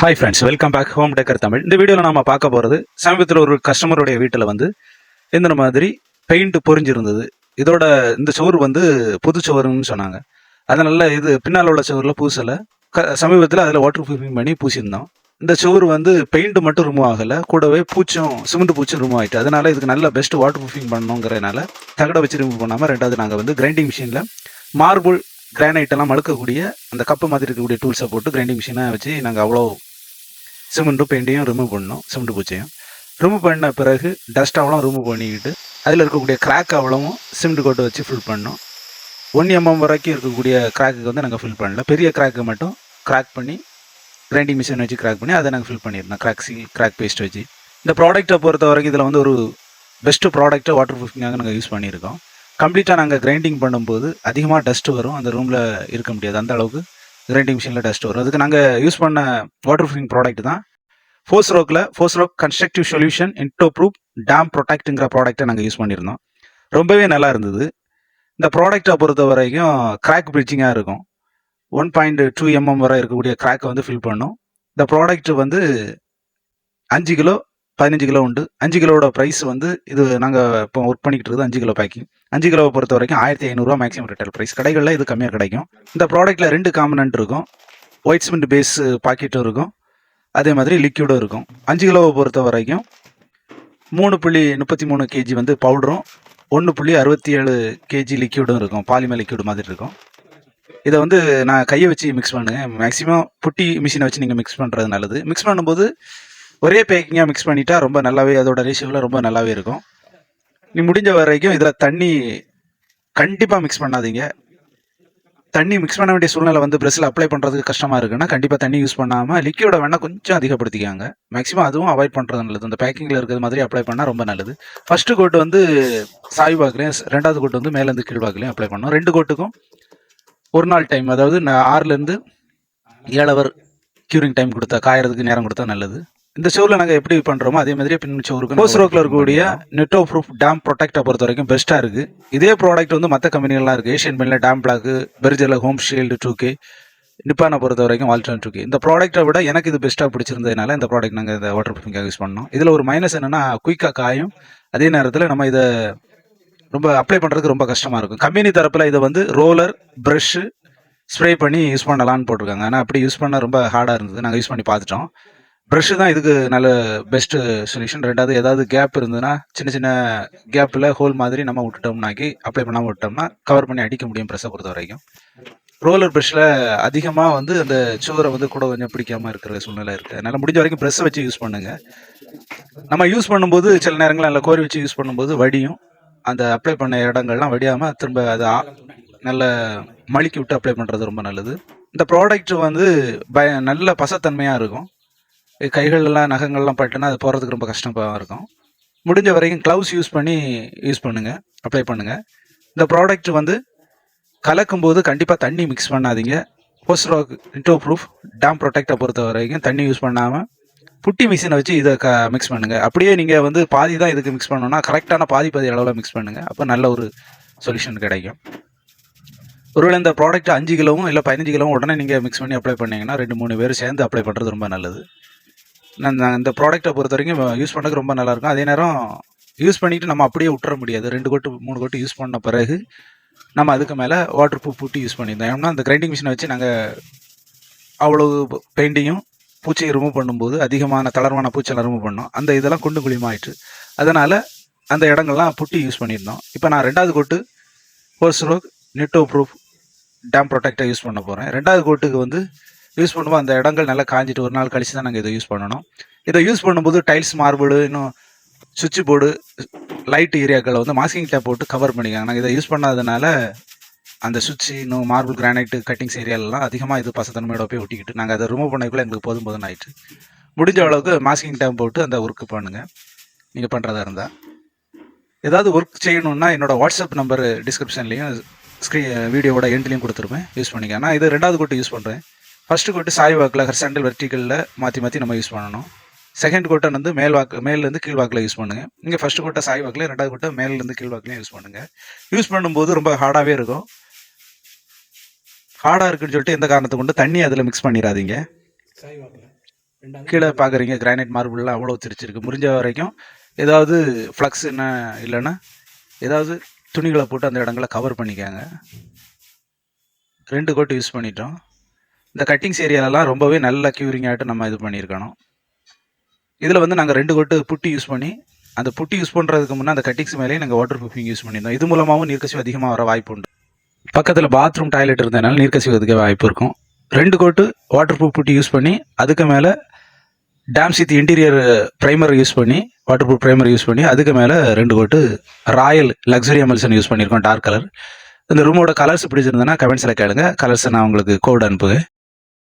Hi friends welcome back home decor Tamil இந்த வீடியோவில் நம்ம பார்க்க போகிறது சமீபத்தில் ஒரு கஸ்டமருடைய வீட்டில் வந்து இந்த மாதிரி பெயிண்ட் பொறிஞ்சிருந்தது இதோட இந்த சுவர் வந்து புது சுவருன்னு சொன்னாங்க. அதனால இது பின்னால் உள்ள சுவரில் பூசலை. க சமீபத்தில் அதில் வாட்டர் ப்ரூஃபிங் பண்ணி பூசியிருந்தோம். இந்த சுவர் வந்து பெயிண்ட் மட்டும் ரிமூவ் ஆகலை. கூடவே பூச்சும் சிமெண்ட் பூச்சும் ரிமூவ் ஆகிட்டு அதனால இதுக்கு நல்ல பெஸ்ட் வாட்டர் ப்ரூஃபிங் பண்ணணுங்கிறனால தகடை வச்சு ரிமூவ் பண்ணாமல் ரெண்டாவது நாங்கள் வந்து கிரைண்டிங் மிஷினில் மார்பிள் கிரானைட் எல்லாம் மழுக்கக்கூடிய அந்த கப்பு மாதிரி இருக்கக்கூடிய டூல்ஸை போட்டு கிரைண்டிங் மிஷினை வச்சு நாங்கள் அவ்வளோ சிமெண்ட்டும் பெயிண்டையும் ரிமூவ் பண்ணோம் சிமெண்ட் பூச்சையும் ரிமூவ் பண்ண பிறகு டஸ்ட் அவ்வளோ ரிமூவ் பண்ணிக்கிட்டு அதில் இருக்கக்கூடிய கிராக் அவ்வளவும் சிமெண்ட் கோட்டை வச்சு ஃபில் பண்ணோம் ஒன் எம்எம் வரைக்கும் இருக்கக்கூடிய கிராக்கு வந்து நாங்கள் ஃபில் பண்ணல. பெரிய கிராக்கு மட்டும் கிராக் பண்ணி கிரைண்டிங் மிஷின் வச்சு கிராக் பண்ணி அதை நாங்கள் ஃபில் பண்ணியிருந்தோம் கிராக் சீல் கிராக் பேஸ்ட் வச்சு. இந்த ப்ராடக்ட்டை பொறுத்த வரைக்கும் இதில் வந்து ஒரு பெஸ்ட்டு ப்ராடக்ட்டை வாட்டர் ப்ரூஃபிங்காக நாங்கள் யூஸ் பண்ணியிருக்கோம். கம்ப்ளீட்டாக நாங்கள் கிரைண்டிங் பண்ணும்போது அதிகமாக டஸ்ட் வரும். அந்த ரூமில் இருக்க முடியாது. அந்த அளவுக்கு கிரைண்டிங் மிஷினில் டஸ்ட் வரும். அதுக்கு நாங்கள் யூஸ் பண்ண வாட்டர் ப்ரூஃபிங் ப்ராடக்ட் தான் ஃபோர்ஸ் ரோக்கில் Fosroc constructive solution Nitoproof dam ப்ரொடெக்ட்டுங்கிற ப்ராடக்ட்டை நாங்கள் யூஸ் பண்ணியிருந்தோம். ரொம்பவே நல்லா இருந்தது. இந்த ப்ராடக்ட்டை பொறுத்த வரைக்கும் கிராக் பிரிட்ஜிங்காக இருக்கும். ஒன் பாயிண்ட் டூ எம்எம் வரை இருக்கக்கூடிய கிராக்கை வந்து ஃபில் பண்ணும். இந்த ப்ராடக்ட் வந்து அஞ்சு கிலோ பதினஞ்சு கிலோ உண்டு. அஞ்சு கிலோவோட ப்ரைஸ் வந்து இது நாங்கள் இப்போ ஒர்க் பண்ணிக்கிட்டு இருக்குது அஞ்சு கிலோ பேக்கிங் அஞ்சு கிலோவை பொறுத்த வரைக்கும் ஆயிரத்தி ஐநூறுரூவா மேக்ஸிமம் ரிட்டைல் ப்ரைஸ் கடைகளில் இது கம்மியாக கிடைக்கும். இந்த ப்ராடக்ட்டில் ரெண்டு காம்பனன்ட் இருக்கும். ஒயிட் சிமெண்ட் பேஸ் பாக்கெட்டும் இருக்கும். அதே மாதிரி லிக்யூடும் இருக்கும். அஞ்சு கிலோவை பொறுத்த வரைக்கும் மூணு புள்ளி முப்பத்தி மூணு கேஜி வந்து பவுடரும் ஒன்று புள்ளி அறுபத்தி ஏழு கேஜி லிக்யூடும் இருக்கும். பாலிமர் லிக்யூடு மாதிரி இருக்கும். இதை வந்து நான் கையை வச்சு மிக்ஸ் பண்ணுங்கள் மேக்ஸிமம் புட்டி மிஷினை வச்சு நீங்கள் மிக்ஸ் பண்ணுறது நல்லது. மிக்ஸ் பண்ணும்போது ஒரே பேக்கிங்காக மிக்ஸ் பண்ணிட்டா ரொம்ப நல்லாவே அதோட ரேஷியோவில் ரொம்ப நல்லாவே இருக்கும். நீ முடிஞ்ச வரைக்கும் இதில் தண்ணி கண்டிப்பாக மிக்ஸ் பண்ணாதீங்க. தண்ணி மிக்ஸ் பண்ண வேண்டிய சூழ்நிலை வந்து ப்ரெஸ்ஸில் அப்ளை பண்ணுறதுக்கு கஷ்டமாக இருக்குன்னா கண்டிப்பாக தண்ணி யூஸ் பண்ணாமல் லிக்யூட வேணால் கொஞ்சம் அதிகப்படுத்திக்காங்க. மேக்ஸிமம் அதுவும் அவாய்ட் பண்ணுறது நல்லது. அந்த பேக்கிங்கில் இருக்கிற மாதிரி அப்ளை பண்ணால் ரொம்ப நல்லது. ஃபர்ஸ்ட் கோட் வந்து சாய் பாக்லையும் ரெண்டாவது கோட் வந்து மேலேருந்து கீழ் அப்ளை பண்ணணும். ரெண்டு கோட்டுக்கும் ஒரு நாள் டைம் அதாவது நான் ஆறுலேருந்து ஏழு க்யூரிங் டைம் கொடுத்தா காயறதுக்கு நேரம் கொடுத்தா நல்லது. இந்த ஷோவில் நாங்கள் எப்படி பண்ணுறோமோ அதே மாதிரியே பின் ஷோருக்கு போஸ் ரோக்கில் இருக்கக்கூடிய நெட்டோ ப்ரூஃப் டேம் ப்ரொடெக்டை பொறுத்த வரைக்கும் பெஸ்ட்டாக இருக்குது இதே ப்ராடக்ட் வந்து மற்ற கம்பெனிகள்லாம் இருக்குது ஏஷியன் பெனில் டேம் பிளாக்கு பெர்ஜரில் ஹோம் ஷீல்டு டூ கே நிப்பானை பொறுத்த வரைக்கும் வால்டன் டூ கே இந்த ப்ராடக்ட்டை விட எனக்கு இது பெஸ்ட்டாக பிடிச்சிருந்ததுனால இந்த ப்ராடக்ட் நாங்கள் இந்த வாட்டர் ப்ரூஃபிங்காக யூஸ் பண்ணோம். இதில் ஒரு மைனஸ் என்னன்னா குயிக்காக காயும். அதே நேரத்தில் நம்ம இதை ரொம்ப அப்ளை பண்ணுறதுக்கு ரொம்ப கஷ்டமாக இருக்கும். கம்பெனி தரப்பில் இதை வந்து ரோலர் ப்ரஷ்ஷு ஸ்ப்ரே பண்ணி யூஸ் பண்ணலாம்னு போட்டிருக்காங்க. ஆனால் அப்படி யூஸ் பண்ண ரொம்ப ஹார்டாக இருந்தது. நாங்கள் யூஸ் பண்ணி பார்த்துட்டோம். ப்ரஷ்ஷு தான் இதுக்கு நல்ல பெஸ்ட்டு சொல்யூஷன் ரெண்டாவது ஏதாவது கேப் இருந்ததுன்னா சின்ன சின்ன கேப்பில் ஹோல் மாதிரி நம்ம விட்டுட்டோம்னாக்கி அப்ளை பண்ணாமல் விட்டோம்னா கவர் பண்ணி அடிக்க முடியும் ப்ரெஷ்ஷை பொறுத்த வரைக்கும் ரோலர் ப்ரெஷ்ஷில் அதிகமாக வந்து அந்த சுவரை வந்து கூட கொஞ்சம் பிடிக்காமல் இருக்கிற சூழ்நிலை இருக்குது அதனால் முடிஞ்ச வரைக்கும் ப்ரெஷ்ஷை வச்சு யூஸ் பண்ணுங்கள் நம்ம யூஸ் பண்ணும்போது சில நேரங்களில் நல்ல கோரி வச்சு யூஸ் பண்ணும்போது வடியும். அந்த அப்ளை பண்ண இடங்கள்லாம் வடியாமல் திரும்ப அதை நல்ல மழுக்கி விட்டு அப்ளை பண்ணுறது ரொம்ப நல்லது. இந்த ப்ராடக்ட் வந்து பய நல்ல பசத்தன்மையாக இருக்கும். கைகள்லாம் நகங்கள்லாம் பட்டுனா அது போகிறதுக்கு ரொம்ப கஷ்டமாக இருக்கும். முடிஞ்ச வரைக்கும் க்ளவுஸ் யூஸ் பண்ணி யூஸ் பண்ணுங்கள் அப்ளை பண்ணுங்கள் இந்த ப்ராடக்ட் வந்து கலக்கும்போது கண்டிப்பாக தண்ணி மிக்ஸ் பண்ணாதீங்க. போஸ்ட்ராக் இன்டோ ப்ரூஃப் டேம் ப்ரொடெக்டை பொறுத்த வரைக்கும் தண்ணி யூஸ் பண்ணாமல் புட்டி மிஷினை வச்சு இதை க மிக்ஸ் பண்ணுங்கள் அப்படியே நீங்கள் வந்து பாதி தான் இதுக்கு மிக்ஸ் பண்ணணும்னா கரெக்டான பாதி பாதி அளவில் மிக்ஸ் பண்ணுங்கள் அப்போ நல்ல ஒரு சொல்யூஷன் கிடைக்கும். ஒருவேளை இந்த ப்ராடக்ட் அஞ்சு கிலோவும் இல்லை பதினஞ்சு கிலோவும் உடனே நீங்கள் மிக்ஸ் பண்ணி அப்ளை பண்ணீங்கன்னா ரெண்டு மூணு பேர் சேர்ந்து அப்ளை பண்ணுறது ரொம்ப நல்லது. இந்த- இந்த ப்ராடக்ட்டை பொறுத்த வரைக்கும் யூஸ் பண்ணக்கு ரொம்ப நல்லா இருக்கும் அதே நேரம் யூஸ் பண்ணிட்டு நம்ம அப்படியே விட்டுற முடியாது. ரெண்டு கோட்டு மூணு கோட்டு யூஸ் பண்ண பிறகு நம்ம அதுக்கு மேலே வாட்டர் ப்ரூஃப் பூட்டி யூஸ் பண்ணியிருந்தோம் ஏன்னா அந்த கிரைண்டிங் மிஷினை வச்சு நாங்கள் அவ்வளோ பெயிண்டையும் பூச்சியை ரிமூவ் பண்ணும்போது அதிகமான தளர்வான பூச்செல்லாம் ரிமூவ் பண்ணோம். அந்த இதெல்லாம் குண்டு குழியுமாயிற்று அதனால் அந்த இடங்கள்லாம் புட்டி யூஸ் பண்ணியிருந்தோம் இப்போ நான் ரெண்டாவது coat Fosroc Nitoproof dam ப்ரொடெக்டை யூஸ் பண்ண போகிறேன் ரெண்டாவது கோட்டுக்கு வந்து யூஸ் பண்ணும்போது அந்த இடங்கள் நல்லா காஞ்சிட்டு ஒரு நாள் கழிச்சு தான் நாங்கள் இதை யூஸ் பண்ணணும். இதை யூஸ் பண்ணும்போது டைல்ஸ் மார்பிள் இன்னும் சுவிட்ச் போர்டு லைட் ஏரியாக்களை வந்து மாஸ்கிங் டேப் போட்டு கவர் பண்ணிக்காங்க. நாங்கள் இதை யூஸ் பண்ணாதனால அந்த சுவிட்ச் இன்னும் மார்பிள் கிரானைட் கட்டிங்ஸ் ஏரியாலலாம் அதிகமாக இது பசத்தன்மையோட போய் ஒட்டிக்கிட்டு நாங்கள் அதை ரிமூவ் பண்ணக்குள்ள எங்களுக்கு போதும் போதும் ஆயிட்டு. முடிஞ்ச அளவுக்கு மாஸ்கிங் டேம் போட்டு அந்த ஒர்க்கு பண்ணுங்கள் நீங்கள் பண்ணுறதா இருந்தால் ஏதாவது ஒர்க் செய்யணுன்னா என்னோட வாட்ஸ்அப் நம்பர் டிஸ்கிரிப்ஷன்லேயும் ஸ்க்ரீ வீடியோவோட எண்ட்லேயும் கொடுத்துருப்பேன் யூஸ் பண்ணிக்க நான் இது ரெண்டாவது கூட்டம் யூஸ் பண்ணுறேன் ஃபர்ஸ்ட் கோட்டு சாய் வாக்கில் ஹர்சாண்டல் வெர்டிக்கலில் மாற்றி மாற்றி நம்ம யூஸ் பண்ணணும். செகண்ட் கோட்டை வந்து மேல் வாக்கு மேலேருந்து கீழ் வாக்கில் யூஸ் பண்ணுங்கள் நீங்கள் ஃபர்ஸ்ட் கோட்டை சாய் வாக்கில் ரெண்டாவது கோட்டை மேலேருந்து கீழ் வாக்கிலையும் யூஸ் பண்ணுங்கள் யூஸ் பண்ணும்போது ரொம்ப ஹார்டாகவே இருக்கும். ஹார்டாக இருக்குன்னு சொல்லிட்டு எந்த காரணத்தை கொண்டு தண்ணி அதில் மிக்ஸ் பண்ணிடாதீங்க கீழே பார்க்குறீங்க கிரானைட் மார்பிள்லாம் அவ்வளோ திரிச்சிருக்கு முடிஞ்ச வரைக்கும் ஏதாவது ஃப்ளக்ஸ் என்ன இல்லைன்னா ஏதாவது துணிகளை போட்டு அந்த இடங்களை கவர் பண்ணிக்காங்க. ரெண்டு கோட்டு யூஸ் பண்ணிட்டோம். இந்த கட்டிங்ஸ் ஏரியாலலாம் ரொம்பவே நல்ல க்யூரிங் ஆகிட்டு நம்ம இது பண்ணியிருக்கணும். இதில் வந்து நாங்கள் ரெண்டு கோட்டு புட்டி யூஸ் பண்ணி அந்த புட்டி யூஸ் பண்ணுறதுக்கு முன்னே அந்த கட்டிங்ஸ் மேலேயே நாங்கள் வாட்டர் ப்ரூஃபிங் யூஸ் பண்ணியிருந்தோம். இது மூலமாகவும் நீர்க்கசிவு அதிகமாக வர வாய்ப்பு உண்டு. பக்கத்தில் பாத்ரூம் டாய்லெட் இருந்ததுனால நீர்க்கசிவு அதிக வாய்ப்பு இருக்கும். ரெண்டு coat water proof putty use பண்ணி அதுக்கு மேலே damp sheath interior primer use பண்ணி வாட்டர் ப்ரூஃப் ப்ரைமர் யூஸ் பண்ணி அதுக்கு மேலே ரெண்டு coat royal luxury emulsion use பண்ணியிருக்கோம் டார்க் கலர் இந்த ரூமோட கலர்ஸ் பிடிச்சிருந்தேன்னா கமெண்ட்ஸில் கேளுங்க. கலர்ஸை நான் உங்களுக்கு கோட் அனுப்புவேன்.